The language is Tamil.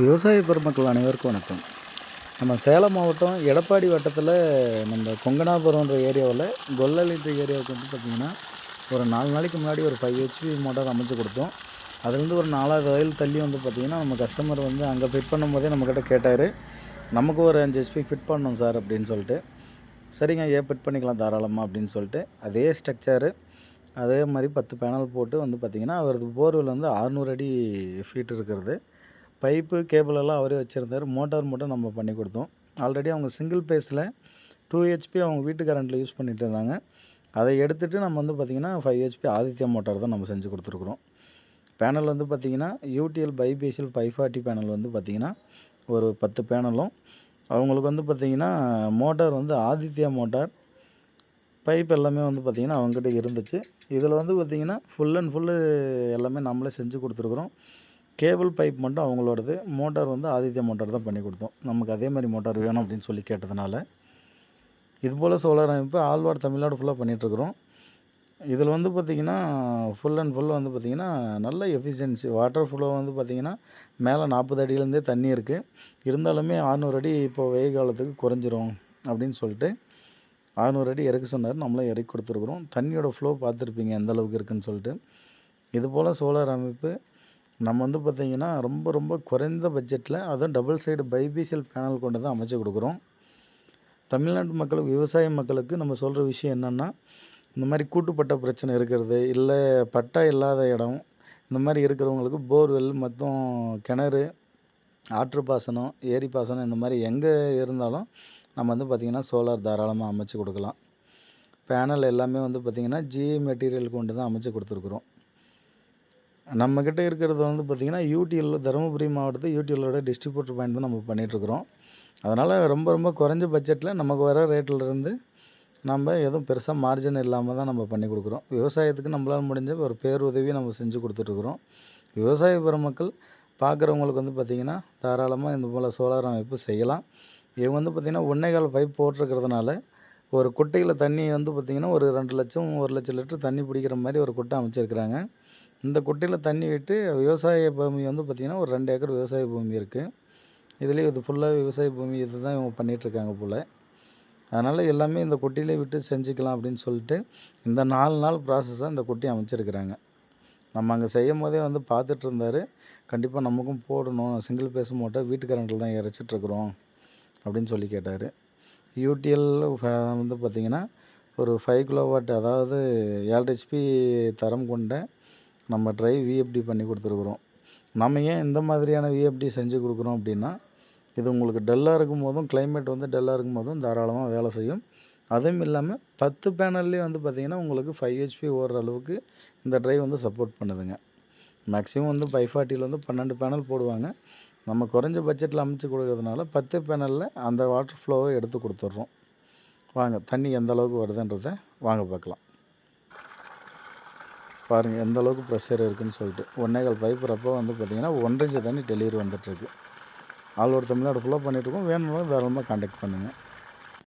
விவசாய பெருமக்கள் அனைவருக்கும் வணக்கம். நம்ம சேலம் மாவட்டம் எடப்பாடி வட்டத்தில் நம்ம கொங்கனாபுரம்ன்ற ஏரியாவில் கொல்லலின்ற ஏரியாவுக்கு வந்து பார்த்திங்கன்னா ஒரு நாலு நாளைக்கு முன்னாடி ஒரு ஃபைவ் ஹெச்பி மோட்டார் அமைச்சு கொடுத்தோம். அதுலேருந்து ஒரு நாலாவது வயல் தள்ளி வந்து பார்த்திங்கன்னா நம்ம கஸ்டமர் வந்து அங்கே ஃபிட் பண்ணும்போதே நம்மக்கிட்ட கேட்டார். நமக்கு ஒரு அஞ்சு ஹெச்பி ஃபிட் பண்ணணும் சார் அப்படின்னு சொல்லிட்டு. சரிங்க ஏன் ஃபிட் பண்ணிக்கலாம் தாராளமாக அப்படின்னு சொல்லிட்டு. அதே ஸ்ட்ரக்சரு அதே மாதிரி பத்து பேனல் போட்டு வந்து பார்த்திங்கன்னா அவரது போர்வெல் வந்து அறுநூறு அடி ஃபீட் இருக்கிறது. பைப்பு கேபிள் எல்லாம் அவரே வச்சுருந்தார். மோட்டார் மட்டும் நம்ம பண்ணி கொடுத்தோம். ஆல்ரெடி அவங்க சிங்கிள் பேஸில் டூ ஹெச்பி அவங்க வீட்டு கரண்ட்டில் யூஸ் பண்ணிட்டு இருந்தாங்க. அதை எடுத்துகிட்டு நம்ம வந்து பார்த்திங்கன்னா ஃபைவ் ஹெச்பி ஆதித்யா மோட்டார் தான் நம்ம செஞ்சு கொடுத்துருக்குறோம். பேனல் வந்து பார்த்திங்கன்னா UTL bifacial five forty panel வந்து பார்த்திங்கன்னா ஒரு பத்து பேனலும் அவங்களுக்கு வந்து பார்த்திங்கன்னா மோட்டார் வந்து ஆதித்யா மோட்டார். பைப் எல்லாமே வந்து பார்த்திங்கன்னா அவங்ககிட்ட இருந்துச்சு. இதில் வந்து பார்த்திங்கன்னா ஃபுல் அண்ட் ஃபுல்லு எல்லாமே நம்மளே செஞ்சு கொடுத்துருக்குறோம். கேபிள் பைப் மட்டும் அவங்களோடது. மோட்டார் வந்து ஆதித்யா மோட்டார் தான் பண்ணி கொடுத்தோம். நமக்கு அதே மாதிரி மோட்டார் வேணும் அப்படின்னு சொல்லி கேட்டதுனால. இது போல் சோலார் அமைப்பு ஆழ்வார் தமிழ்நாடு ஃபுல்லாக பண்ணிகிட்ருக்குறோம் இதில் வந்து பார்த்திங்கன்னா ஃபுல் அண்ட் ஃபுல் வந்து பார்த்திங்கன்னா நல்ல எஃபிஷியன்சி வாட்டர் ஃப்ளோ வந்து பார்த்திங்கன்னா மேலே நாற்பது அடியிலேருந்தே தண்ணி இருக்குது இருந்தாலுமே அறநூறு அடி இப்போ வெயில் காலத்துக்கு குறைஞ்சிரும் அப்படின்னு சொல்லிட்டு அறநூறு அடி இறக்க சொன்னார். நம்மளும் இறக்கி கொடுத்துருக்குறோம். தண்ணியோட ஃப்ளோ பார்த்துருப்பீங்க எந்த அளவுக்கு இருக்குன்னு சொல்லிட்டு. இது போல் சோலார் அமைப்பு நம்ம வந்து பார்த்திங்கன்னா ரொம்ப ரொம்ப குறைந்த பட்ஜெட்டில் அதுவும் டபுள் சைடு பைபிசிஎல் பேனல் கொண்டு தான் அமைச்சு கொடுக்குறோம். தமிழ்நாட்டு மக்களுக்கு விவசாய மக்களுக்கு நம்ம சொல்கிற விஷயம் என்னென்னா இந்த மாதிரி கூட்டுப்பட்ட பிரச்சனை இருக்கிறது இல்லை பட்டா இல்லாத இடம் இந்த மாதிரி இருக்கிறவங்களுக்கு போர்வெல் மொத்தம் கிணறு ஆற்று பாசனம் ஏரி பாசனம் இந்த மாதிரி எங்கே இருந்தாலும் நம்ம வந்து பார்த்திங்கன்னா சோலார் தாராளமாக அமைச்சு கொடுக்கலாம். பேனல் எல்லாமே வந்து பார்த்திங்கன்னா ஜிஏ மெட்டீரியல் கொண்டு தான் அமைச்சு கொடுத்துருக்குறோம். நம்மக்கிட்ட இருக்கிறது வந்து பார்த்திங்கன்னா யூடிஎல் தருமபுரி மாவட்டத்து யூடிஎல்லோட டிஸ்ட்ரிபியூட்டர் பாயிண்ட் தான் நம்ம பண்ணிகிட்ருக்குறோம் அதனால் ரொம்ப ரொம்ப குறைஞ்ச பட்ஜெட்டில் நமக்கு வர ரேட்டில் இருந்து நம்ம எதுவும் பெருசாக மார்ஜின் இல்லாமல் தான் நம்ம பண்ணி கொடுக்குறோம். விவசாயத்துக்கு நம்மளால் முடிஞ்ச ஒரு பேருதவி நம்ம செஞ்சு கொடுத்துட்ருக்குறோம் விவசாய பெருமக்கள் பார்க்குறவங்களுக்கு வந்து பார்த்திங்கன்னா தாராளமாக இந்த போல் சோலார் அமைப்பு செய்யலாம். இவங்க வந்து பார்த்திங்கன்னா ஒன்றே கால் பைப் போட்டிருக்கிறதுனால ஒரு குட்டையில் தண்ணி வந்து பார்த்திங்கன்னா ஒரு ரெண்டு லட்சம் ஒரு லட்சம் லிட்டர் தண்ணி பிடிக்கிற மாதிரி ஒரு குட்டை அமைச்சிருக்கிறாங்க. இந்த குட்டையில் தண்ணி விட்டு விவசாய பூமி வந்து பார்த்திங்கன்னா ஒரு ரெண்டு ஏக்கர் விவசாய பூமி இருக்குது இதுலேயே இது ஃபுல்லாக விவசாய பூமி இது தான் இவங்க பண்ணிகிட்ருக்காங்க போல். அதனால் எல்லாமே இந்த குட்டியிலே விட்டு செஞ்சுக்கலாம் அப்படின்னு சொல்லிட்டு இந்த நாலு நாள் ப்ராசஸாக இந்த குட்டி அமைச்சிருக்கிறாங்க. நம்ம அங்கே செய்யும் போதே வந்து பார்த்துட்டு இருந்தார். கண்டிப்பாக நமக்கும் போடணும். சிங்கிள் பேஸ் மாட்டோம் வீட்டு கரண்டில் தான் இறைச்சிட்ருக்குறோம் அப்படின்னு சொல்லி கேட்டார். யூடிஎல் வந்து பார்த்திங்கன்னா ஒரு ஃபைவ் கிலோ வாட் அதாவது ஏழு ஹெச்பி தரம் கொண்ட நம்ம ட்ரை விஎஃப்டி பண்ணி கொடுத்துருக்குறோம். நம்ம ஏன் இந்த மாதிரியான விஎஃப்டி செஞ்சு கொடுக்குறோம் அப்படின்னா இது உங்களுக்கு டல்லாக இருக்கும் போதும் கிளைமேட் வந்து டல்லாக இருக்கும் போதும் தாராளமாக வேலை செய்யும். அதுவும் இல்லாமல் பத்து பேனல்லே வந்து பார்த்திங்கன்னா உங்களுக்கு ஃபைவ் ஹெச்பி ஓடுற அளவுக்கு இந்த ட்ரைவ் வந்து சப்போர்ட் பண்ணுதுங்க. மேக்ஸிமம் வந்து ஃபைவ் ஃபார்ட்டியில் வந்து பன்னெண்டு பேனல் போடுவாங்க. நம்ம குறைஞ்ச பட்ஜெட்டில் அமைச்சு கொடுக்கறதுனால பத்து பேனலில் அந்த வாட்டர் ஃப்ளோவை எடுத்து கொடுத்துட்றோம் வாங்க தண்ணி எந்த அளவுக்கு வருதுன்றதை வாங்க பார்க்கலாம். பாருங்கள் எந்த அளவுக்கு ப்ரெஷர் இருக்குதுன்னு சொல்லிட்டு. ஒன்னேகால் பைப் ரப்போ வந்து பார்த்திங்கன்னா ஒன்றரை தண்ணி டெலிவரி வந்துட்டுருக்கு ஆல் ஓவர் தமிழ்நாடு ஃபுல்லாக பண்ணிகிட்ருக்கோம் வேணும்னாலும் தாராளமாக காண்டாக்ட் பண்ணுங்கள்